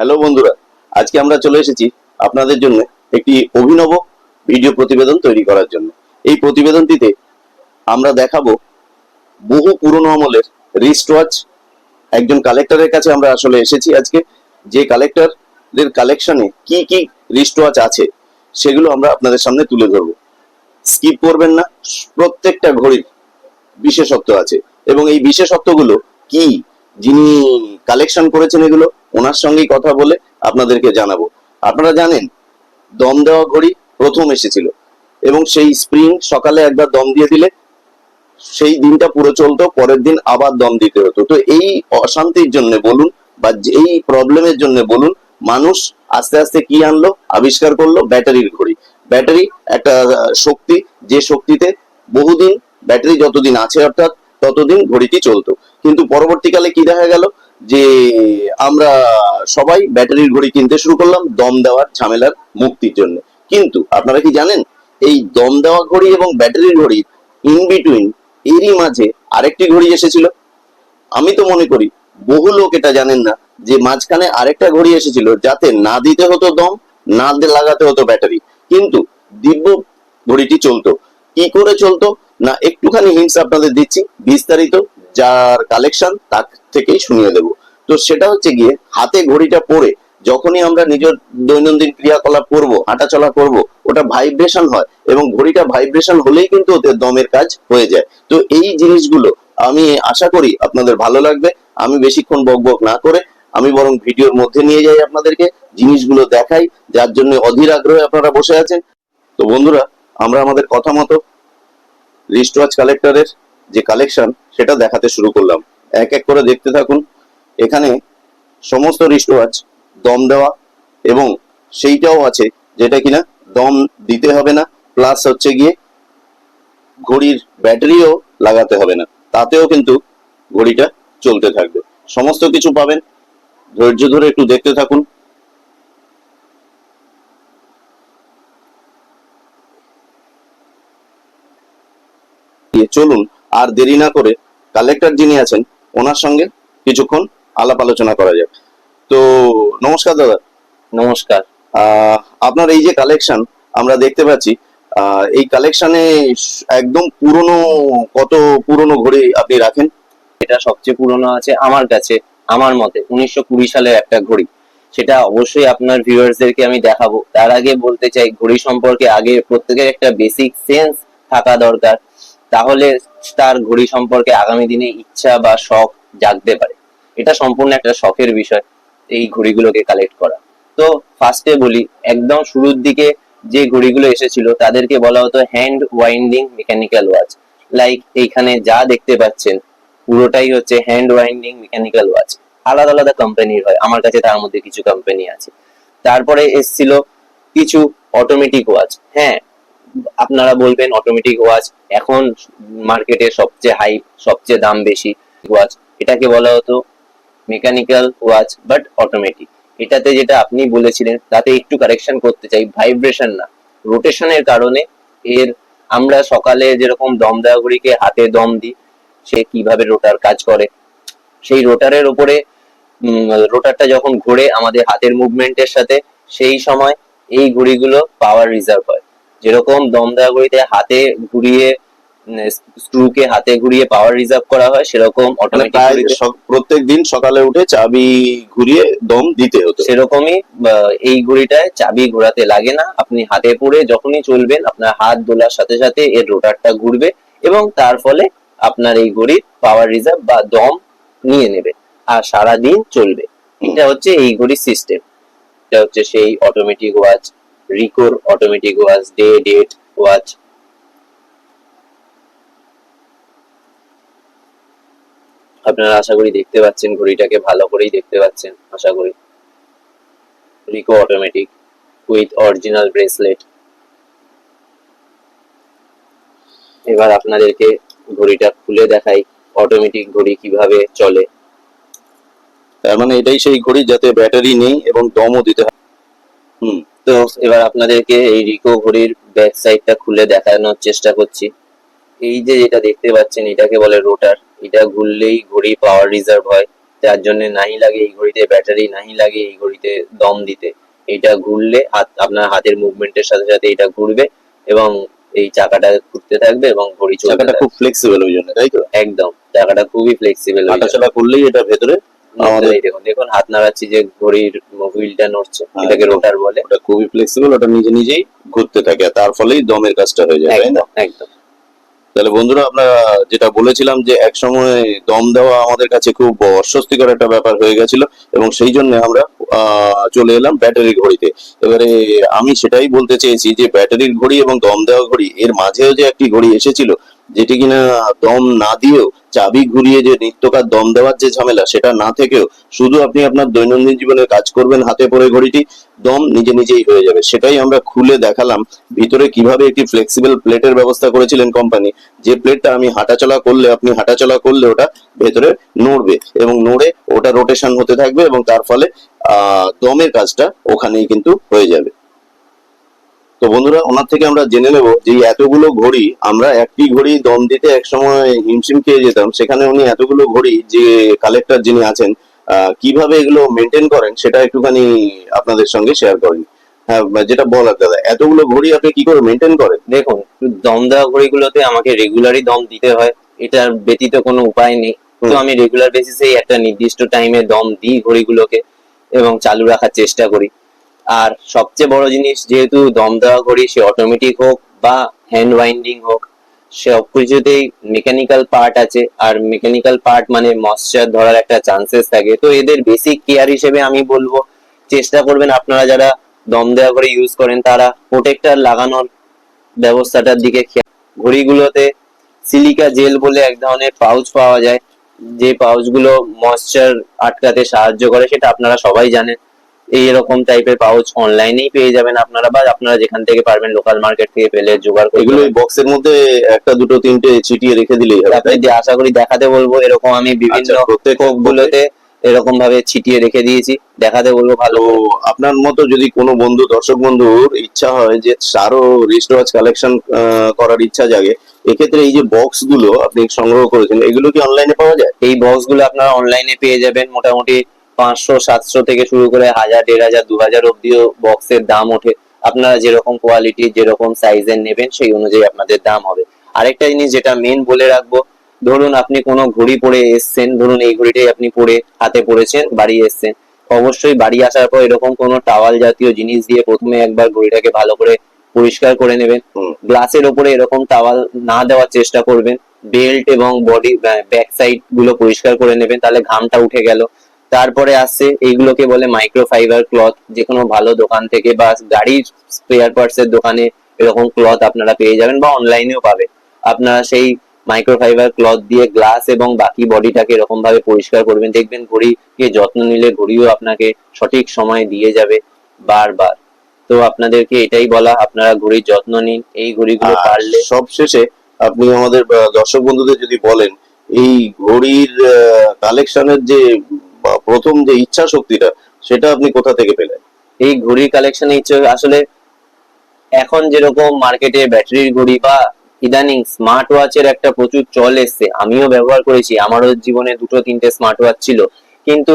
Hello বন্ধুরা, আজকে আমরা চলে এসেছি আপনাদের জন্য একটি অভিনব ভিডিও প্রতিবেদন তৈরি করার জন্য। এই প্রতিবেদনটিতে আমরা দেখাবো বহু পুরনো আমলের রিস্ট ওয়াচ একজন কালেক্টরের কাছে আমরা আসলে এসেছি আজকে, যে কালেক্টরদের কালেকশনে কি কি রিস্ট ওয়াচ আছে, সেগুলো আমরা আপনাদের সামনে তুলে ধরবো। স্কিপ করবেন না, প্রত্যেকটা ঘড়ির বিশেষত্ব আছে এবং এই বিশেষত্বগুলো কি? যিনি কালেকশন করেছেন এগুলো, ওনার সঙ্গেই কথা বলে আপনাদেরকে জানাব। আপনারা জানেন, দম দেওয়া ঘড়ি প্রথম এসেছিল এবং সেই স্প্রিং সকালে একবার দম দিয়ে দিলে সেই দিনটা পুরো চলতো, পরের দিন আবার দম দিতে হতো। তো এই অশান্তির জন্য বলুন বা এই প্রবলেমের জন্য বলুন, মানুষ আস্তে আস্তে কি আনলো, আবিষ্কার করল ব্যাটারির ঘড়ি। ব্যাটারি একটা শক্তি, যে শক্তিতে বহুদিন, ব্যাটারি যতদিন আছে অর্থাৎ ততদিন ঘড়িটি চলতো। কিন্তু পরবর্তীকালে কি দেখা গেল? যে আমরা সবাই ব্যাটারির ঘড়ি কিনতে শুরু করলাম, দম দেওয়ার ঝামেলার মুক্তির জন্য। কিন্তু আপনারা কি জানেন, এই দম দেওয়া ঘড়ি এবং ব্যাটারির ঘড়ি ইন বিটুইন এরই মাঝে আরেকটি ঘড়ি এসেছিল। আমি তো মনে করি, বহু লোক এটা জানেন না, যে মাঝখানে আরেকটা ঘড়ি এসেছিল যাতে না দিতে হতো দম, না লাগাতে হতো ব্যাটারি। কিন্তু দিব্য ঘড়িটি চলতো। কি করে চলতো? না, একটুখানি হিংস আপনাদের দিচ্ছি, বিস্তারিত যার কালেকশন তার থেকেই শুনিয়ে দেব। তো সেটা হচ্ছে গিয়ে, হাতে ঘড়িটা পরে যখনই আমরা নিজের দৈনন্দিন ক্রিয়াকলাপ করব, হাঁটাচলা করব, ওটা ভাইব্রেশন হয় এবং ঘড়িটা ভাইব্রেশন হলেই কিন্তু ওদের দমের কাজ হয়ে যায়। তো এই জিনিসগুলো আমি আশা করি আপনাদের ভালো লাগবে। আমি বেশিক্ষণ বক বক না করে আমি বরং ভিডিওর মধ্যে নিয়ে যাই আপনাদেরকে, জিনিসগুলো দেখাই, যার জন্য অধীর আগ্রহে আপনারা বসে আছেন। তো বন্ধুরা, আমরা আমাদের কথা মতো রিস্ট ওয়াচ কালেক্টরের যে কালেকশন সেটা দেখাতে শুরু করলাম। এক এক করে দেখতে থাকুন। এখানে সমস্ত রিস্ট ওয়াচ দম দেওয়া এবং সেইটাও আছে, যেটা কিনা দম দিতে হবে না। প্লাস হচ্ছে গিয়ে ঘড়ির ব্যাটারিও লাগাতে হবে না। তাতেও কিন্তু ঘড়িটা চলতে থাকবে। সমস্ত কিছু পাবেন। ধৈর্য ধরে একটু দেখতে থাকুন। চলুন, আর দেরি না করে কালেক্টর যিনি আছেন ওনার সঙ্গে কিছুক্ষণ আলাপ আলোচনা করা যাক। তো নমস্কার দাদা। নমস্কার। আপনার এই যে কালেকশন আমরা দেখতে পাচ্ছি এই কালেকশনে একদম পুরনো কত পুরনো ঘড়ি আপনি রাখেন? এটা সবচেয়ে পুরনো আছে আমার কাছে আমার মতে উনিশশো কুড়ি সালের একটা ঘড়ি। সেটা অবশ্যই আপনার ভিউয়ার্সদেরকে আমি দেখাবো। তার আগে বলতে চাই ঘড়ি সম্পর্কে আগে প্রত্যেকের একটা বেসিক সেন্স থাকা দরকার। তাহলে তার ঘড়ি সম্পর্কে আগামী দিনে ইচ্ছা বা শখ জাগতে পারে। এটা সম্পূর্ণ একটা শখের বিষয়, এই ঘড়িগুলোকে কালেক্ট করা। তো ফার্স্টে বলি, একদম শুরুর দিকে যে ঘড়িগুলো এসেছিল, তাদেরকে বলা হতো hand winding mechanical watch like এইখানে যা দেখতে পাচ্ছেন, পুরোটাই হচ্ছে হ্যান্ড ওয়াইন্ডিং মেকানিক্যাল ওয়াচ আলাদা আলাদা কোম্পানির হয়, আমার কাছে তার মধ্যে কিছু কোম্পানি আছে। তারপরে এসছিল কিছু অটোমেটিক ওয়াচ হ্যাঁ আপনারা বলবেন অটোমেটিক ওয়াচ এখন মার্কেটে সবচেয়ে হাই সবচেয়ে দাম বেশি ওয়াচ এটাকে বলা হতো মেকানিক্যাল ওয়াচ বাট অটোমেটিক এটাতে যেটা আপনি বলেছিলেন, তাতে একটু কারেকশন করতে চাই। ভাইব্রেশন না। রোটেশনের কারণে এর আমরা সকালে যেরকম দম ঘড়িকে হাতে দম দিই, সে কীভাবে রোটার কাজ করে। সেই রোটারের উপরে রোটারটা যখন ঘোরে আমাদের হাতের মুভমেন্টের সাথে, সেই সময় এই ঘড়িগুলো পাওয়ার রিজার্ভ হয়। যেরকম দম দেওয়া ঘড়িতে হাতে ঘুরিয়ে স্ক্রুকে হাতে ঘুরিয়ে পাওয়ার রিজার্ভ করা হয় সেরকম অটোমেটিক প্রত্যেক দিন সকালে উঠে চাবি ঘুরিয়ে দম দিতে হতো। সেরকমই এই ঘড়িটায় চাবি ঘোরাতে লাগে না। আপনি হাতে পরে যখনই চলবেন আপনার হাত দোলার সাথে সাথে এর রোটারটা ঘুরবে এবং তার ফলে আপনার এই ঘড়ির পাওয়ার রিজার্ভ বা দম নিয়ে নেবে আর সারা দিন চলবে। এটা হচ্ছে এই ঘড়ির সিস্টেম এটা হচ্ছে সেই automatic watch রিকোর automatic watch day date watch আপনারা আশা করি দেখতে পাচ্ছেন, ঘড়িটাকে ভালো করেই দেখতে পাচ্ছেন, আশা করি। Ricoh automatic with original bracelet এবার আপনাদেরকে ঘড়িটা খুলে দেখাই অটোমেটিক ঘড়ি কীভাবে চলে। তার মানে এটাই সেই ঘড়ি যাতে ব্যাটারি নেই এবং দমও দিতে হয়। হুম। তো এবার আপনাদেরকে এই রিকো ঘড়ির ব্যাক সাইডটা খুলে দেখানোর চেষ্টা করছি। এই যে যেটা দেখতে পাচ্ছেন এটাকে বলে রোটার এটা ঘুরলেই ঘড়ি পাওয়ার রিজার্ভ হয়। যার জন্য নাহি লাগে এই ঘড়িতে ব্যাটারি নাহি লাগে এই ঘড়িতে দম দিতে। এটা ঘুরলে হাত আপনার হাতের মুভমেন্টের সাথে সাথে এটা ঘুরবে এবং এই চাকাটা ঘুরতে থাকবে এবং ঘড়ি চলতে চাকাটা খুব ফ্লেক্সিবল ওই জন্য তাই তো? একদম চাকাটা খুবই ফ্লেক্সিবল হাঁটাচলা করলেই এটা ভেতরে আমাদের- দেখুন দেখুন হাত নাড়াচ্ছি যে ঘড়ির হুইলটা নড়ছে হ্যাঁ, এটাকে রোটার বলে। ওটা খুবই ফ্লেক্সিবল ওটা নিজে নিজেই ঘুরতে থাকে তার ফলেই দমের কাজটা হয়ে যায় তাই না? একদম। তাহলে বন্ধুরা আমরা যেটা বলেছিলাম যে এক সময় দম দেওয়া আমাদের কাছে খুব অস্বস্তিকর একটা ব্যাপার হয়ে গেছিল এবং সেই জন্য আমরা আহ, চলে এলাম ব্যাটারি ঘড়িতে। এবারে আমি সেটাই বলতে চেয়েছি যে ব্যাটারির ঘড়ি এবং দম দেওয়া ঘড়ি এর মাঝেও যে একটি ঘড়ি এসেছিল যেটি কিনা দম না দিয়েও চাবি ঘুরিয়ে যে নিত্যকার দম দেওয়ার যে ঝামেলা, সেটা না থেকেও শুধু আপনি আপনার দৈনন্দিন জীবনে কাজ করবেন হাতে পরে ঘড়িটি, দম নিজে নিজেই হয়ে যাবে। সেটাই আমরা খুলে দেখালাম, ভিতরে কীভাবে একটি ফ্লেক্সিবল প্লেটের ব্যবস্থা করেছিলেন কোম্পানি যে প্লেটটা আমি হাঁটাচলা করলে, আপনি হাঁটাচলা করলে ওটা ভেতরে নড়বে এবং নড়ে ওটা রোটেশন হতে থাকবে এবং তার ফলে দমের কাজটা ওখানেই কিন্তু হয়ে যাবে। তো বন্ধুরা ওনার থেকে আমরা জেনে নেব যে এতগুলো ঘড়ি আমরা একটি ঘড়ি দম দিতে একসময় হিমশিম খেয়ে যেতাম সেখানে উনি এতগুলো ঘড়ি যে কালেক্টর যিনি আছেন কীভাবে এগুলো মেনটেন করেন সেটা একটুখানি আপনাদের সঙ্গে শেয়ার করেন হ্যাঁ যেটা বলার দাদা এতগুলো ঘড়ি আপনি কি করে মেনটেন করেন? দেখুন দম দেওয়া ঘড়িগুলোতে আমাকে রেগুলারই দম দিতে হয় এটার ব্যতীত কোনো উপায় নেই। তো আমি রেগুলার বেসিসেই একটা নির্দিষ্ট টাইমে দম দিই ঘড়িগুলোকে এবং চালু রাখার চেষ্টা করি। আর সবচেয়ে বড় জিনিস যেহেতু দম দেওয়া ঘড়ি, সে অটোমেটিক হোক বা হ্যান্ড ওয়াইন্ডিং হোক, সব কিছুতেই মেকানিক্যাল পার্ট আছে। আর মেকানিক্যাল পার্ট মানে ময়শ্চার ধরার একটা চান্সেস থাকে। তো এদের বেসিক কেয়ার হিসেবে আমি বলব, চেষ্টা করবেন আপনারা যারা দম দেওয়া করে ইউজ করেন, তারা প্রোটেক্টর লাগানোর ব্যবস্থাটার দিকে ঘড়িগুলোতে সিলিকা জেল বলে এক ধরনের পাউচ পাওয়া যায়। যে পাউচগুলো ময়শ্চার আটকাতে সাহায্য করে, সেটা আপনারা সবাই জানেন। এই এরকম টাইপের পাউচ অনলাইনেই পেয়ে যাবেন আপনারা বা আপনারা যেখান থেকে পারবেন লোকাল মার্কেট থেকে পেলে জোগাড় করে এগুলো বক্সের মধ্যে একটা দুটো তিনটে ছিটিয়ে রেখে দিলেই হবে আপনি যে আশা করি দেখাতে বলব এরকম আমি বিভিন্ন আচ্ছা, প্রত্যেক গুলোতে এরকম ভাবে ছিটিয়ে রেখে দিয়েছি দেখাতে বলব ভালো আপনার মতো যদি কোনো বন্ধু দর্শক বন্ধুর ইচ্ছা হয় যে তারও রিস্ট ওয়াচ কালেকশন করার ইচ্ছা জাগে এক্ষেত্রে এই যে বক্সগুলো আপনি সংগ্রহ করেছেন এগুলো কি অনলাইনে পাওয়া যায়? এই বক্সগুলো আপনারা অনলাইনে পেয়ে যাবেন মোটামুটি পাঁচশো সাতশো থেকে শুরু করে হাজার দেড় হাজার দু হাজার অব্দিও বক্সের দাম ওঠে। আপনারা যেরকম কোয়ালিটি যেরকম সাইজের নেবেন সেই অনুযায়ী আপনাদের দাম হবে। আরেকটা জিনিস যেটা মেন বলে রাখব ধরুন আপনি কোনো ঘড়ি পরে এসছেন ধরুন এই ঘড়িটাই আপনি পরে হাতে পড়েছেন বাড়ি এসছেন। অবশ্যই বাড়ি আসার পর এরকম কোনো টাওয়াল জাতীয় জিনিস দিয়ে প্রথমে একবার ঘড়িটাকে ভালো করে পরিষ্কার করে নেবেন। গ্লাসের ওপরে এরকম টাওয়াল না দেওয়ার চেষ্টা করবেন। বেল্ট এবং বডি ব্যাক সাইডগুলো পরিষ্কার করে নেবেন তাহলে ঘামটা উঠে গেল। তারপরে আসছে এইগুলোকে বলে মাইক্রোফাইবার ক্লথ যে কোনো ভালো দোকান থেকে বা গাড়ির স্পেয়ার পার্টস এর দোকানে এরকম ক্লথ আপনারা পেয়ে যাবেন বা অনলাইনেও পাবে। আপনারা সেই মাইক্রোফাইবার ক্লথ দিয়ে গ্লাস এবং বাকি বডিটাকে এরকম ভাবে পরিষ্কার করবেন। দেখবেন ঘড়িকে যত্ন নিলে ঘড়িও আপনাকে সঠিক সময় দিয়ে যাবে বারবার। তো আপনাদেরকে এটাই বলা আপনারা ঘড়ির যত্ন নিন এই ঘড়িগুলো পারলে সব শেষে আপনি আমাদের দর্শক বন্ধুদের যদি বলেন এই ঘড়ির কালেকশনের যে প্রথম যে ইচ্ছা শক্তিটা, সেটা আপনি কোথা থেকে পেলেন? এই ঘড়ির কালেকশন ইচ্ছে আসলে এখন যেরকম মার্কেটে ব্যাটারির ঘড়ি বা ইদানিং স্মার্ট ওয়াচের একটা প্রচুর চল এসছে। আমিও ব্যবহার করেছি, আমারও জীবনে দুটো তিনটে স্মার্ট ওয়াচ ছিল। কিন্তু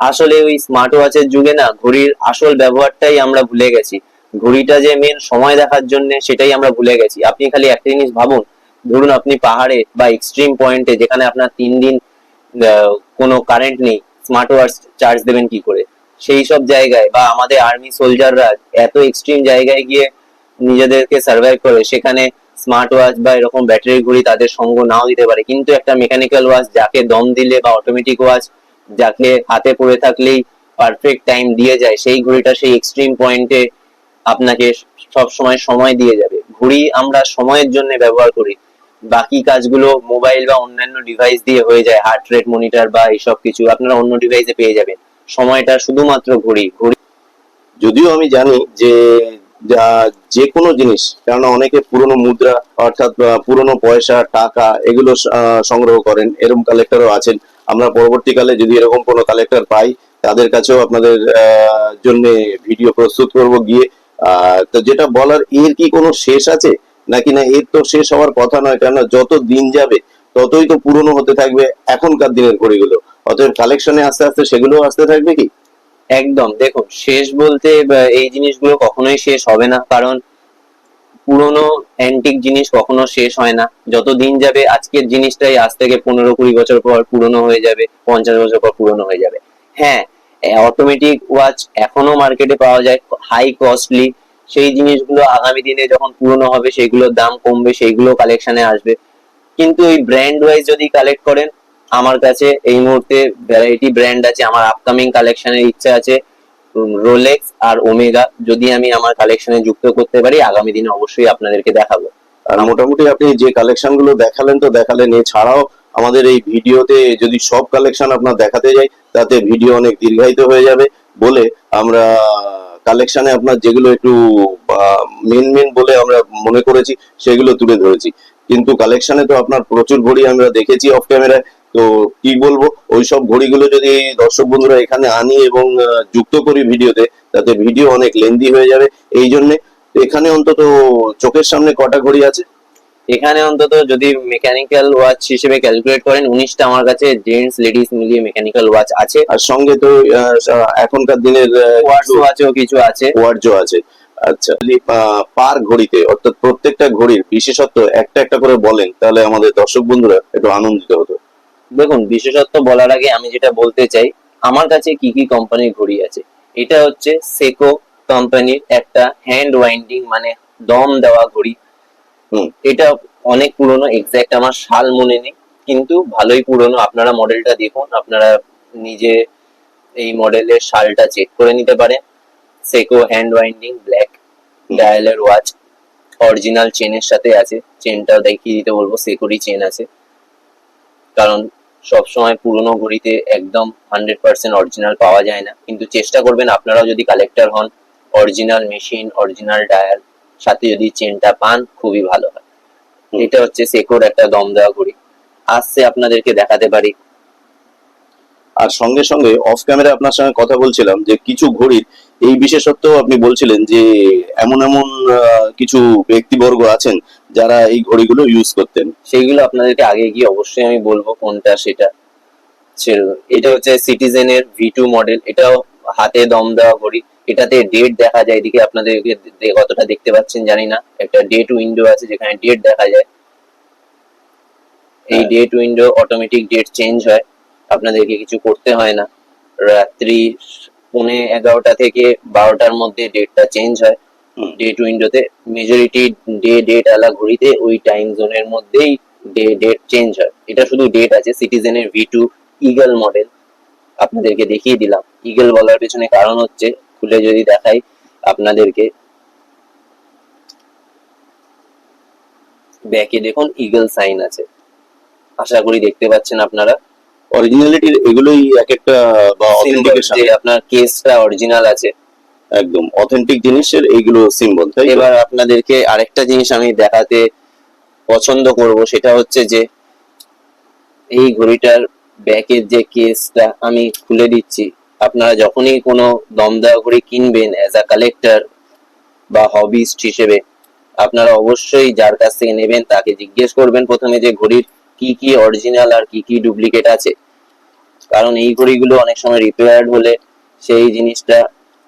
আসলে ওই স্মার্ট ওয়াচের যুগে না, ঘড়ির আসল ব্যবহারটাই আমরা ভুলে গেছি। ঘড়িটা যে মেন সময় দেখার জন্য, সেটাই আমরা ভুলে গেছি। আপনি খালি একটা জিনিস ভাবুন, ধরুন আপনি পাহাড়ে বা এক্সট্রিম পয়েন্টে যেখানে আপনার তিন দিন কোনো কারেন্ট নেই স্মার্ট ওয়াচ চার্জ দেবেন কি করে? সেই সব জায়গায় বা আমাদের আর্মি সোলজাররা এত এক্সট্রিম জায়গায় গিয়ে নিজেদেরকে সার্ভাইভ করে, সেখানে স্মার্ট ওয়াচ বা এরকম ব্যাটারি ঘড়ি তাদের সঙ্গ নাও দিতে পারে। কিন্তু একটা মেকানিক্যাল ওয়াচ যাকে দম দিলে বা অটোমেটিক ওয়াচ যাকে হাতে পড়ে থাকলেই পারফেক্ট টাইম দিয়ে যায়, সেই ঘড়িটা সেই এক্সট্রিম পয়েন্টে আপনাকে সব সময় সময় দিয়ে যাবে। ঘড়ি আমরা সময়ের জন্য ব্যবহার করি। বাকি কাজগুলো মোবাইল বা অন্যান্য ডিভাইস দিয়ে হয়ে যায় হার্ট রেট মনিটর বা এইসব কিছু, আপনারা অন্য ডিভাইসে পেয়ে যাবেন। সময়টা শুধুমাত্র ঘড়ি ঘড়ি যদিও আমি জানি যে যে কোনো জিনিস, কেননা অনেকে পুরনো মুদ্রা, অর্থাৎ পুরনো পয়সা, টাকা, এগুলো সংগ্রহ করেন। এরকম কালেক্টরও আছেন। আমরা পরবর্তীকালে যদি এরকম কোনো কালেক্টর পাই, তাদের কাছেও আপনাদের জন্য ভিডিও প্রস্তুত করব গিয়ে। তো যেটা বলার, এর কি কোনো শেষ আছে? নাকি না এর তো শেষ হওয়ার কথা নয়, কেননা যত দিন যাবে, ততই তো পুরনো হতে থাকবে এখনকার দিনের ঘড়িগুলো। অতএব কালেকশনে আস্তে আস্তে সেগুলো আসতে থাকবে কি? একদম। দেখুন, শেষ বলতে এই জিনিসগুলো কখনোই শেষ হবে না, কারণ পুরনো অ্যান্টিক জিনিস কখনো শেষ হয় না। যত দিন যাবে, আজকের জিনিসটাই আজ থেকে পনেরো কুড়ি বছর পর পুরনো হয়ে যাবে, পঞ্চাশ বছর পর পুরনো হয়ে যাবে। হ্যাঁ অটোমেটিক ওয়াচ এখনও মার্কেটে পাওয়া যায় হাই কস্টলি সেই জিনিসগুলো আগামী দিনে যখন পুরনো হবে সেইগুলোর দাম কমবে, সেইগুলো কালেকশনে আসবে। কিন্তু এই ব্র্যান্ড ওয়াইজ যদি কালেক্ট করেন, আমার কাছে এই মুহূর্তে ভ্যারাইটি ব্র্যান্ড আছে, আমার আপকামিং কালেকশনের ইচ্ছা আছে রোলেক্স আর ওমেগা যদি আমি আমার কালেকশনে যুক্ত করতে পারি, আগামী দিনে অবশ্যই আপনাদেরকে দেখাবো। আর মোটামুটি আপনি যে কালেকশনগুলো দেখালেন তো দেখালেন, এছাড়াও আমাদের এই ভিডিওতে যদি সব কালেকশন আপনার দেখাতে যাই, তাতে ভিডিও অনেক দীর্ঘায়িত হয়ে যাবে বলে আমরা কালেকশনে আপনার যেগুলো একটু মেন মেন বলে আমরা মনে করেছি, সেগুলো তুলে ধরেছি। কিন্তু কালেকশনে তো আপনার প্রচুর ঘড়ি আমরা দেখেছি অফ ক্যামেরায় তো কি বলব ওই সব ঘড়িগুলো যদি দর্শক বন্ধুরা এখানে আনি এবং যুক্ত করি ভিডিওতে তাতে ভিডিও অনেক লেন্দি হয়ে যাবে। এই জন্যে এখানে অন্তত চোখের সামনে কটা ঘড়ি আছে? এখানে অন্তত যদি মেকানিক্যাল ওয়াচ হিসেবে ক্যালকুলেট করেন উনিশটা আমার কাছে জেন্টস লেডিস মিলিয়ে মেকানিক্যাল ওয়াচ আছে। আর সঙ্গে তো এখনকার দিনের ওয়াচ ওয়াচও কিছু আছে। ওয়ার্ডজও আছে। আচ্ছা পার ঘড়িতে অর্থাৎ প্রত্যেকটা ঘড়ির বিশেষত্ব একটা একটা করে বলেন তাহলে আমাদের দর্শক বন্ধুরা একটু আনন্দিত হতো। দেখুন বিশেষত্ব বলার আগে আমি যেটা বলতে চাই আমার কাছে কি কি কোম্পানির ঘড়ি আছে? এটা হচ্ছে সেকো কোম্পানির একটা হ্যান্ড ওয়াইন্ডিং মানে দম দেওয়া ঘড়ি। হুম। এটা অনেক পুরনো এক্সাক্ট আমার সাল মনে নেই কিন্তু ভালোই পুরনো। আপনারা মডেলটা দেখুন আপনারা নিজে এই মডেলের সালটা চেক করে নিতে পারেন। সেকো হ্যান্ড ওয়াইন্ডিং ব্ল্যাক ডায়ালের ওয়াচ অরিজিনাল চেনের সাথে আছে। চেনটাও দেখিয়ে দিতে বলব সেকোরই চেন আছে। কারণ সবসময় পুরনো ঘড়িতে একদম হান্ড্রেড পার্সেন্ট অরিজিনাল পাওয়া যায় না। কিন্তু চেষ্টা করবেন আপনারাও যদি কালেক্টর হন অরিজিনাল মেশিন অরিজিনাল ডায়াল সাথে যদি চেনটা পান খুবই ভালো হয়। এটা হচ্ছে সেকোর একটা দম দেওয়া ঘড়ি। আসছে আপনাদেরকে দেখাতে পারি। আর সঙ্গে সঙ্গে অফ ক্যামেরা আপনার সঙ্গে কথা বলছিলাম যে কিছু ঘড়ির এই বিশেষত্ব আপনি বলছিলেন যে এমন এমন কিছু ব্যক্তিবর্গ আছেন যারা এই ঘড়িগুলো ইউজ করতেন। সেইগুলো আপনাদেরকে আগে গিয়ে অবশ্যই আমি বলব কোনটা সেটা। এটা হচ্ছে সিটিজেনের ভি টু মডেল এটাও হাতে দম দেওয়া ঘড়ি। এটাতে ডেট দেখা যায় এদিকে আপনাদেরকে কতটা দেখতে পাচ্ছেন জানি না। একটা ডেট উইন্ডো আছে যেখানে ডেট দেখা যায়। এই। Date window automatic date change হয়। আপনাদেরকে কিছু করতে হয় না। রাত্রি পৌনে এগারোটা থেকে বারোটার মধ্যে ডেটটা চেঞ্জ হয়। ডেট উইন্ডোতে মেজরিটি ডে ডেট আলা ঘড়িতে ওই টাইম জোনের মধ্যেই ডে ডেট চেঞ্জ হয়। এটা শুধু ডেট আছে সিটিজেনের ভি টু ইগল মডেল আপনাদেরকে দেখিয়ে দিলাম। ইগল বলার পেছনে কারণ হচ্ছে খুলে যদি দেখাই আপনাদেরকে। ব্যাকে দেখুন ইগল সাইন আছে। আশা করি দেখতে পাচ্ছেন আপনারা। অরিজিনালিটির এগুলোই এক একটা বা অথেন্টিকেশন আপনার কেসটা অরিজিনাল আছে। একদম অথেন্টিক জিনিসের এইগুলো সিম্বল তাই এবার আপনাদেরকে আরেকটা জিনিস আমি দেখাতে পছন্দ করব সেটা হচ্ছে যে এই ঘড়িটার ব্যাকের যে কেসটা আমি খুলে দিচ্ছি। আপনারা যখনই কোনো দম ঘড়ি কিনবেন অ্যাজ আ কালেক্টর বা হবিস্ট হিসেবে, আপনারা অবশ্যই যার কাছ থেকে নেবেন তাকে জিজ্ঞেস করবেন প্রথমে যে ঘড়ির কি কি অরিজিনাল আর কি কি ডুপ্লিকেট আছে। কারণ এই ঘড়িগুলো অনেক সময় রিপেয়ার্ড হলে সেই জিনিসটা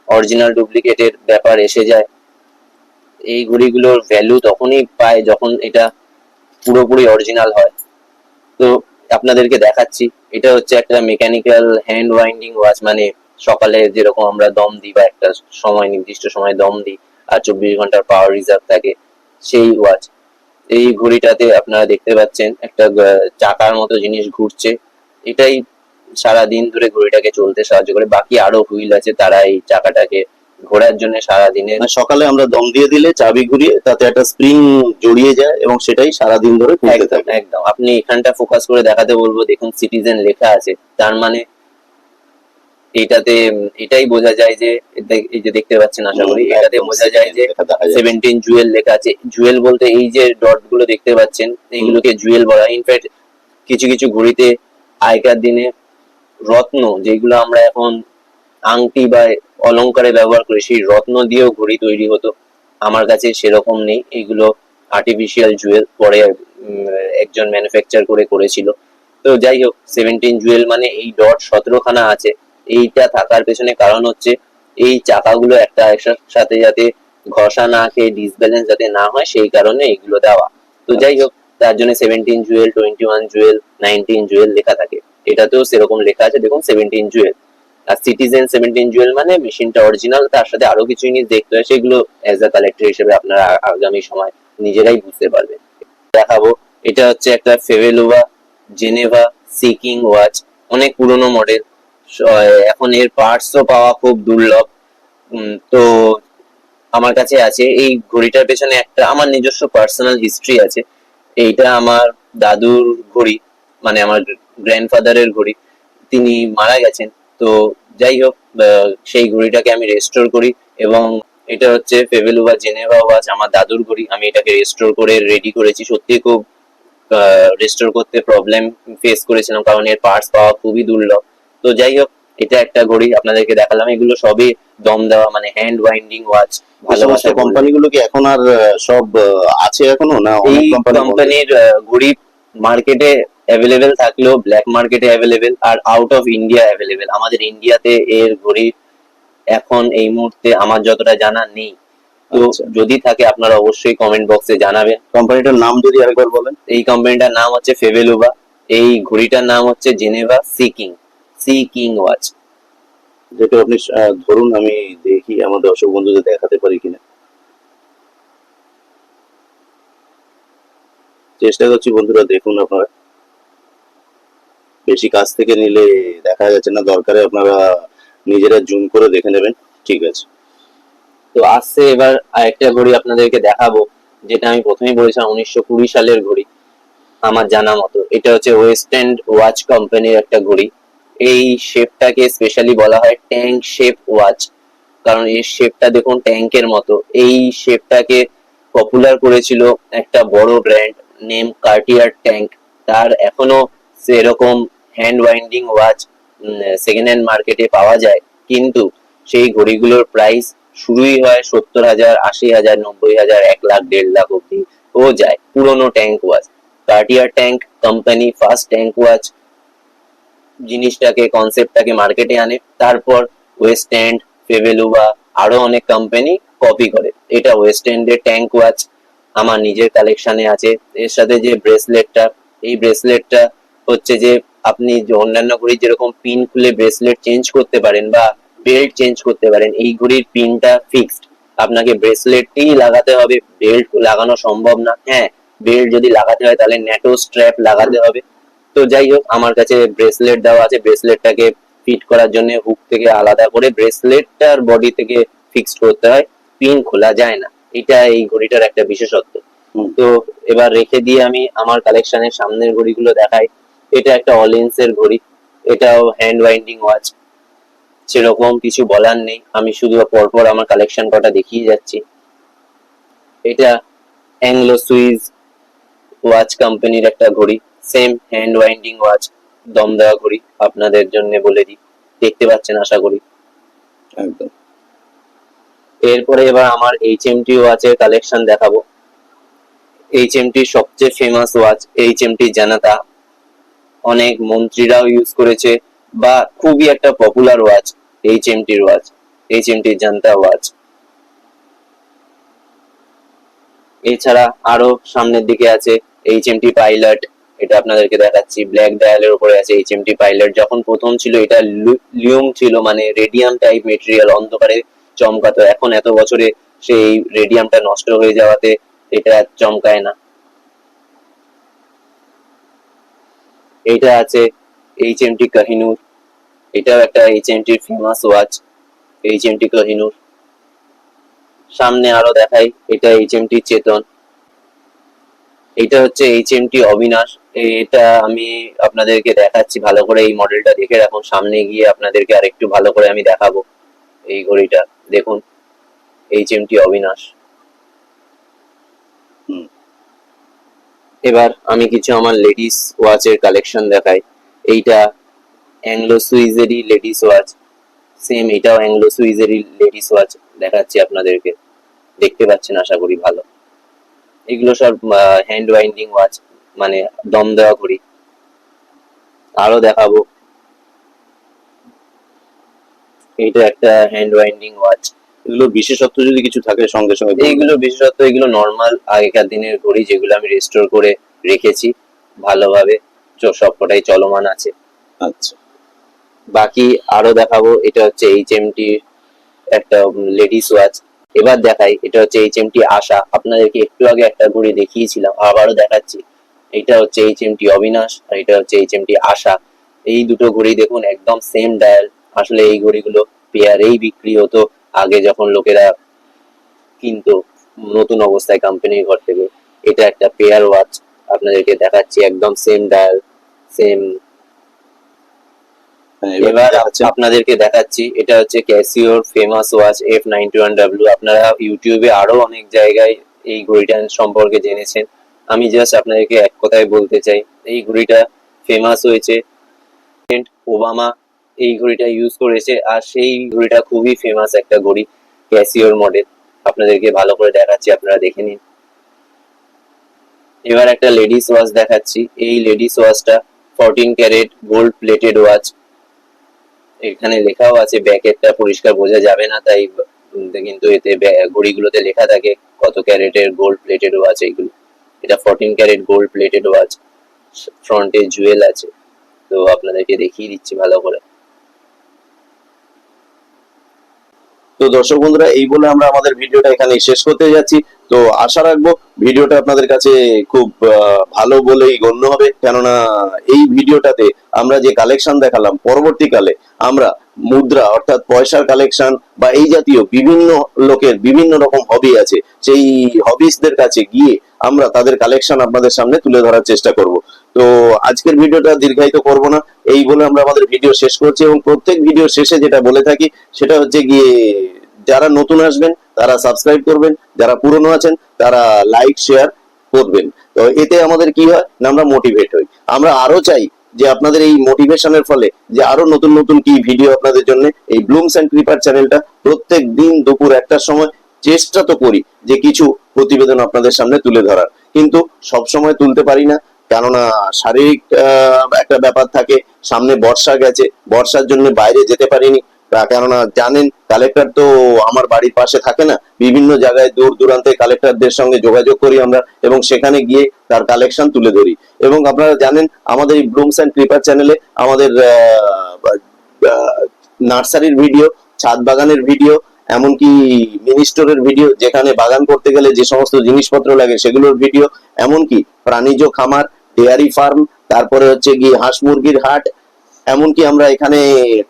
অরিজিনাল ডুপ্লিকেটের ব্যাপার এসে যায়। এই ঘড়িগুলোর ভ্যালু তখনই পায় যখন এটা পুরোপুরি অরিজিনাল হয়। তো আপনাদেরকে দেখাচ্ছি। এটা হচ্ছে একটা মেকানিক্যাল হ্যান্ড ওয়াইন্ডিং ওয়াচ মানে সকালে যেরকম আমরা দম দিই বা একটা সময়, নির্দিষ্ট সময় দম দিই আর চব্বিশ ঘণ্টার পাওয়ার রিজার্ভ থাকে, সেই ওয়াচ এই ঘড়িটাতে আপনারা দেখতে পাচ্ছেন একটা চাকার মতো জিনিস ঘুরছে। এটাই সারা দিন ধরে ঘড়িটাকে চলতে সাহায্য করে। বাকি আরও হুইল আছে, তারা এই চাকাটাকে ঘোরার জন্য সারা দিনের মানে সকালে আমরা দম দিয়ে দিলে চাবি ঘুরিয়ে তাতে একটা স্প্রিং জড়িয়ে যায় এবং সেটাই সারা দিন ধরে ঘুরতে একদম থাকে। একদম। আপনি এখানটা ফোকাস করে দেখাতে বলব দেখুন সিটিজেন লেখা আছে। তার মানে এটাতে এটাই বোঝা যায় যে এই যে দেখতে পাচ্ছেন আশা করি এটাতে বোঝা যায় যে। সেভেন্টিন জুয়েল লেখা আছে। জুয়েল বলতে এই যে ডটগুলো দেখতে পাচ্ছেন এইগুলোকে জুয়েল বলা ইনফ্যাক্ট কিছু কিছু ঘড়িতে আগেকার দিনে রত্ন যেগুলো আমরা এখন আংটি বা অলংকারে ব্যবহার করি সেই রত্ন দিয়েও ঘড়ি তৈরি হতো। আমার কাছে সেরকম নেই। এগুলো আর্টিফিশিয়াল জুয়েল পরে একজন ম্যানুফ্যাকচার করে করেছিল। তো যাই হোক সেভেন্টিন জুয়েল মানে এই ডট সতেরো খানা আছে। এইটা থাকার পেছনে কারণ হচ্ছে, এই চাকাগুলো একটা সাথে যাতে ঘষা না খেয়ে ডিসব্যালেন্স যাতে না হয়, সেই কারণে এগুলো দেওয়া। তো যাই হোক, তার জন্য seventeen jewel twenty one jewel nineteen jewel লেখা থাকে। এটাতেও সেরকম লেখা আছে। দেখুন seventeen jewel Citizen seventeen jewel মানে মেশিনটা অরিজিনাল তার সাথে আরও কিছু জিনিস দেখতে হয়, সেগুলো অ্যাজ আ কালেক্টর হিসেবে আপনারা আগামী সময় নিজেরাই বুঝতে পারবেন। দেখাবো, এটা হচ্ছে একটা ফেভেলোভা জেনেভা সিকিং ওয়াচ অনেক পুরনো মডেল এখন এর পার্টসও পাওয়া খুব দুর্লভ। তো আমার কাছে আছে, এই ঘড়িটার পেছনে একটা আমার নিজস্ব পার্সোনাল হিস্ট্রি আছে। এইটা আমার দাদুর ঘড়ি মানে আমার গ্র্যান্ডফাদারের ঘড়ি। তিনি মারা গেছেন। তো যাই হোক সেই ঘড়িটাকে আমি রেস্টোর করি এবং এটা হচ্ছে ফেভেলুভা জেনেভা ওয়াচ আমার দাদুর ঘড়ি আমি এটাকে রেস্টোর করে রেডি করেছি। সত্যি খুব রেস্টোর করতে প্রবলেম ফেস করেছিলাম কারণ এর পার্টস পাওয়া খুবই দুর্লভ। তো যাই হোক এটা একটা ঘড়ি আপনাদেরকে দেখালাম। এগুলো সবই দম দেওয়া মানে হ্যান্ড ওয়াইন্ডিং ওয়াচ ভালোবাসা কোম্পানিগুলো কি এখন আর সব আছে এখনও? না এই কোম্পানির ঘড়ি মার্কেটে অ্যাভেলেবেল থাকলেও ব্ল্যাক মার্কেটে অ্যাভেলেবেল আর আউট অফ ইন্ডিয়া অ্যাভেলেবেল আমাদের ইন্ডিয়াতে এর ঘড়ি এখন এই মুহূর্তে আমার যতটা জানা নেই। তো আচ্ছা। যদি থাকে আপনারা অবশ্যই কমেন্ট বক্সে জানাবেন। কোম্পানিটার নাম যদি আরেকবার বলেন। এই কোম্পানিটার নাম হচ্ছে ফেভেলুভা এই ঘড়িটার নাম হচ্ছে Geneva Sea King Sea King watch যেটা আপনি ধরুন আমি দেখি আমাদের দর্শক বন্ধুদের দেখাতে পারি কিনা। চেষ্টা করছি বন্ধুরা দেখুন আপনারা। বেশি কাছ থেকে নিলে দেখা যাচ্ছে না, দরকারে আপনারা নিজেরা জুম করে দেখে নেবেন, ঠিক আছে। তো আসছে এবার আরেকটা ঘড়ি আপনাদেরকে দেখাবো, যেটা আমি প্রথমেই বলেছিলাম উনিশশো কুড়ি সালের ঘড়ি, আমার জানা মতো। এটা হচ্ছে ওয়েস্ট এন্ড ওয়াচ কোম্পানির একটা ঘড়ি। এই শেপটাকে স্পেশালি বলা হয় ট্যাঙ্ক শেপ ওয়াচ কারণ এই শেপটা দেখুন ট্যাঙ্কের মতো। এই শেপটাকে পপুলার করেছিল একটা বড় ব্র্যান্ড নেম কার্টিয়ার ট্যাঙ্ক তার এখনও সেরকম hand winding watch second hand মার্কেটে পাওয়া যায়। কিন্তু সেই ঘড়িগুলোর প্রাইস শুরুই হয় সত্তর হাজার, আশি হাজার, নব্বই হাজার, এক লাখ, দেড় লাখ অব্দি ও যায়। পুরোনো tank watch Cartier tank company first tank watch জিনিসটাকে কনসেপ্টটাকে মার্কেটে আনে। তারপর ওয়েস্ট এন্ড ফেভেলুবা আরও অনেক কোম্পানি কপি করে। এটা ওয়েস্ট এন্ডের ট্যাঙ্ক ওয়াচ আমার নিজের কালেকশনে আছে। এর সাথে যে ব্রেসলেটটা এই ব্রেসলেটটা হচ্ছে যে আপনি যে অন্যান্য ঘড়ির যেরকম পিন খুলে ব্রেসলেট চেঞ্জ করতে পারেন বা বেল্ট চেঞ্জ করতে পারেন এই ঘড়ির পিনটা ফিক্সড আপনাকে ব্রেসলেটটি লাগাতে হবে বেল্ট লাগানো সম্ভব না। হ্যাঁ বেল্ট যদি লাগাতে হয় তাহলে ন্যাটো স্ট্র্যাপ লাগাতে হবে। তো যাই হোক আমার কাছে ব্রেসলেট দেওয়া আছে। ব্রেসলেটটাকে ফিট করার জন্য হুক থেকে আলাদা করে ব্রেসলেটটার বডি থেকে ফিক্সড করতে হয়। পিন খোলা যায় না। এটা এই ঘড়িটার একটা বিশেষত্ব। তো এবার রেখে দিয়ে আমি আমার কালেকশনের সামনের ঘড়িগুলো দেখাই। এটা একটা অলেন্স এর ঘড়ি এটাও হ্যান্ড ওয়াইন্ডিং ওয়াচ সেরকম কিছু বলার নেই। আমি শুধু পরপর আমার কালেকশন কটা দেখিয়ে যাচ্ছি। এটা অ্যাংলো সুইজ ওয়াচ কোম্পানির একটা ঘড়ি সেম হ্যান্ড ওয়াইন্ডিং ওয়াচ দম দেওয়া ঘড়ি আপনাদের জন্য বলে দিই। দেখতে পাচ্ছেন আশা করি। একদম। এরপরে এবার আমার এইচ এম টি ওয়াচের কালেকশন দেখাবো। এইচ এম টি সবচেয়ে famous watch H M T Janata অনেক মন্ত্রীরাও ইউজ করেছে বা খুবই একটা পপুলার ওয়াচ এইচ এম টির watch H M T Janata watch এছাড়া আরও সামনের দিকে আছে এইচ এম টি পাইলট এটা আপনাদেরকে দেখাচ্ছি ব্ল্যাক ডায়ালের উপরে আছে এইচ এম টি পাইলট যখন প্রথম ছিল এটা লিউম ছিল মানে রেডিয়াম টাইপ মেটেরিয়াল অন্ধকারে চমকাতো। এখন এত বছরে সেই রেডিয়ামটা নষ্ট হয়ে যাওয়াতে এটা চমকায় না। এইটা আছে এইচ এম টি কাহিনুর এটাও একটা এইচ এম টির famous watch H M T Kohinoor সামনে আরও দেখাই, এটা এইচ এম টি চেতন। এটা হচ্ছে এইচ এম টি অবিনাশ। এটা আমি আপনাদেরকে দেখাচ্ছি, ভালো করে এই মডেলটা দেখে রাখুন। সামনে গিয়ে আপনাদেরকে আরেকটু ভালো করে আমি দেখাবো এই ঘড়িটা। দেখুন এইচ এম টি অবিনাশ। হুম। এবার আমি কিছু আমার লেডিস ওয়াচের কালেকশন দেখাই। এইটা অ্যাংলো সুইজেরই লেডিস ওয়াচ। সেম এটাও অ্যাংলো সুইজেরই লেডিস ওয়াচ দেখাচ্ছি আপনাদেরকে। দেখতে পাচ্ছেন, আশা করি ভালো। এগুলো সব হ্যান্ড ওয়াইন্ডিং ওয়াচ মানে দম দেওয়া করি আরও দেখাবো। এটা একটা হ্যান্ড ওয়াইন্ডিং ওয়াচ এগুলো বিশেষত্ব যদি কিছু থাকে সঙ্গে সঙ্গে। এইগুলো বিশেষত এগুলো নর্মাল আগেকার দিনের ঘড়ি যেগুলো আমি রেস্টোর করে রেখেছি ভালোভাবে সবকটাই চলমান আছে। আচ্ছা। বাকি আরও দেখাবো এটা হচ্ছে এইচ এম টি একটা লেডিস ওয়াচ এবার দেখাই এটা হচ্ছে এইচ এম টি আশা আপনাদেরকে একটু আগে একটা ঘড়ি দেখিয়েছিলাম আবারও দেখাচ্ছি। এটা হচ্ছে এইচ এম টি অবিনাশ আর এটা হচ্ছে এইচ এম টি আশা এই দুটো ঘড়ি দেখুন একদম সেম ডায়াল আসলে এই ঘড়িগুলো পেয়ারেই বিক্রি হতো আগে যখন লোকেরা কিনতো নতুন অবস্থায় কোম্পানির ঘর থেকে এটা একটা পেয়ার ওয়াচ আপনাদেরকে দেখাচ্ছি একদম সেম ডায়াল সেম এবার আপনাদেরকে দেখাচ্ছি এটা হচ্ছে ক্যাসিওর famous watch F ninety one W আপনারা ইউটিউবে আরও অনেক জায়গায় এই ঘড়িটা সম্পর্কে জেনেছেন। আমি জাস্ট আপনাদেরকে এক কথায় বলতে চাই এই ঘড়িটা ফেমাস হয়েছে ওবামা এই ঘড়িটা ইউজ করেছে। আর সেই ঘড়িটা খুবই ফেমাস একটা ঘড়ি ক্যাসিওর মডেল আপনাদেরকে ভালো করে দেখাচ্ছি, আপনারা দেখে নিন। এবার একটা লেডিস ওয়াচ দেখাচ্ছি। এই ladies ওয়াচটা fourteen carat gold plated watch এখানে লেখাও আছে, ব্যাকেটটা পরিষ্কার বোঝা যাবে না, তাই কিন্তু এতে ঘড়িগুলোতে লেখা থাকে কত ক্যারেটের গোল্ড প্লেটেড ওয়াচ এইগুলো। এটা fourteen carat gold plated watch ফ্রন্টে জুয়েল আছে। তো আপনাদেরকে দেখিয়ে দিচ্ছি ভালো করে। তো দর্শক বন্ধুরা, এই বলে আমরা আমাদের ভিডিওটা এখানে শেষ করতে যাচ্ছি। তো আশা রাখব ভিডিওটা আপনাদের কাছে খুব ভালো বলেই গণ্য হবে। কেননা এই ভিডিওটাতে আমরা যে কালেকশন দেখালাম, পরবর্তীকালে আমরা মুদ্রা অর্থাৎ পয়সার কালেকশন বা এই জাতীয় বিভিন্ন লোকের বিভিন্ন রকম হবি আছে, সেই হবিসদের কাছে গিয়ে আমরা তাদের কালেকশন আপনাদের সামনে তুলে ধরার চেষ্টা করব। তো আজকের ভিডিওটা দীর্ঘায়িত করব না। এই বলে আমরা আমাদের ভিডিও শেষ করছি এবং প্রত্যেক ভিডিও শেষে যেটা বলে থাকি, সেটা হচ্ছে গিয়ে যারা নতুন আসবেন, তারা সাবস্ক্রাইব করবেন। যারা পুরনো আছেন, তারা লাইক শেয়ার করবেন। তো এতে আমাদের কি হয়? না আমরা মোটিভেট হই। আমরা আরও চাই যে আপনাদের এই মোটিভেশনের ফলে যে আরও নতুন নতুন কি ভিডিও আপনাদের জন্য এই ব্লুমস অ্যান্ড ক্রিপার চ্যানেলটা প্রত্যেক দিন দুপুর একটার সময় চেষ্টা তো করি যে কিছু প্রতিবেদন আপনাদের সামনে তুলে ধরার। কিন্তু সব সময় তুলতে পারি না, কেননা শারীরিক একটা ব্যাপার থাকে, সামনে বর্ষা গেছে, বর্ষার জন্য বাইরে যেতে পারিনি। কেননা জানেন কালেক্টর তো আমার বাড়ির পাশে থাকে না, বিভিন্ন জায়গায় দূর দূরান্তে কালেক্টরদের সঙ্গে যোগাযোগ করি আমরা, এবং সেখানে গিয়ে তার কালেকশন তুলে ধরি। এবং আপনারা জানেন, আমাদের এই ব্লুমস অ্যান্ড ক্রিপার চ্যানেলে আমাদের নার্সারির ভিডিও ছাদ বাগানের ভিডিও এমনকি মিনি স্টোরের ভিডিও যেখানে বাগান করতে গেলে যে সমস্ত জিনিসপত্র লাগে সেগুলোর ভিডিও এমনকি প্রাণীজ খামার, ডেয়ারি ফার্ম, তারপরে হচ্ছে গিয়ে হাঁস মুরগির হাট, এমনকি আমরা এখানে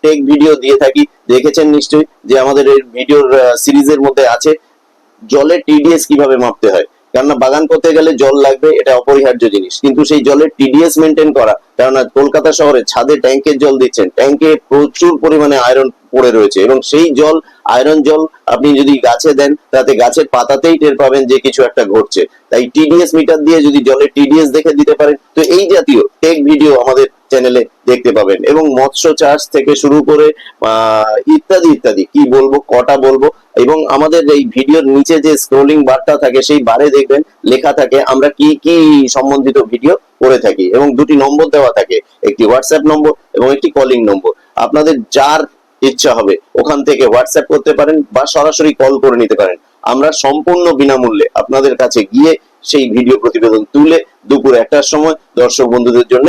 টেক ভিডিও দিয়ে থাকি। দেখেছেন নিশ্চয়ই যে আমাদের এই ভিডিওর সিরিজের মধ্যে আছে। জলের টিডিএস কীভাবে মাপতে হয়? কেননা বাগান করতে গেলে জল লাগবে, এটা অপরিহার্য জিনিস। কিন্তু সেই জলের টিডিএস মেনটেন করা কেননা কলকাতা শহরে ছাদে ট্যাঙ্কের জল দিচ্ছেন। ট্যাঙ্কে প্রচুর পরিমাণে আয়রন পড়ে রয়েছে এবং সেই জল আয়রন জল আপনি যদি গাছে দেন, তাতে গাছের পাতাতেই টের পাবেন যে কিছু একটা ঘটছে। তাই টিডিএস মিটার দিয়ে যদি জলের টিডিএস দেখে দিতে পারেন, তো এই জাতীয় টেক ভিডিও আমাদের চ্যানেলে দেখতে পাবেন। এবং মৎস্য চাষ থেকে শুরু করে ইত্যাদি ইত্যাদি, কি বলব, কটা বলব, এবং আমাদের এই ভিডিওর নিচে যে স্ক্রোলিং বারটা থাকে, সেই বারে দেখবেন, লেখা থাকে আমরা কি কি সম্বন্ধিত ভিডিও করে থাকি এবং দুটি নম্বর দেওয়া থাকে, একটি হোয়াটসঅ্যাপ নম্বর এবং একটি কলিং নম্বর। আপনাদের যার ইচ্ছা হবে, ওখান থেকে হোয়াটসঅ্যাপ করতে পারেন বা সরাসরি কল করে নিতে পারেন। আমরা সম্পূর্ণ বিনামূল্যে আপনাদের কাছে গিয়ে সেই ভিডিও প্রতিবেদন তুলে দুপুর একটার সময় দর্শক বন্ধুদের জন্য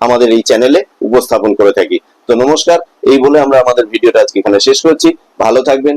আমাদের এই চ্যানেলে উপস্থাপন করে থাকি। তো নমস্কার, এই বলে আমরা আমাদের ভিডিওটা আজকে এখানে শেষ করছি। ভালো থাকবেন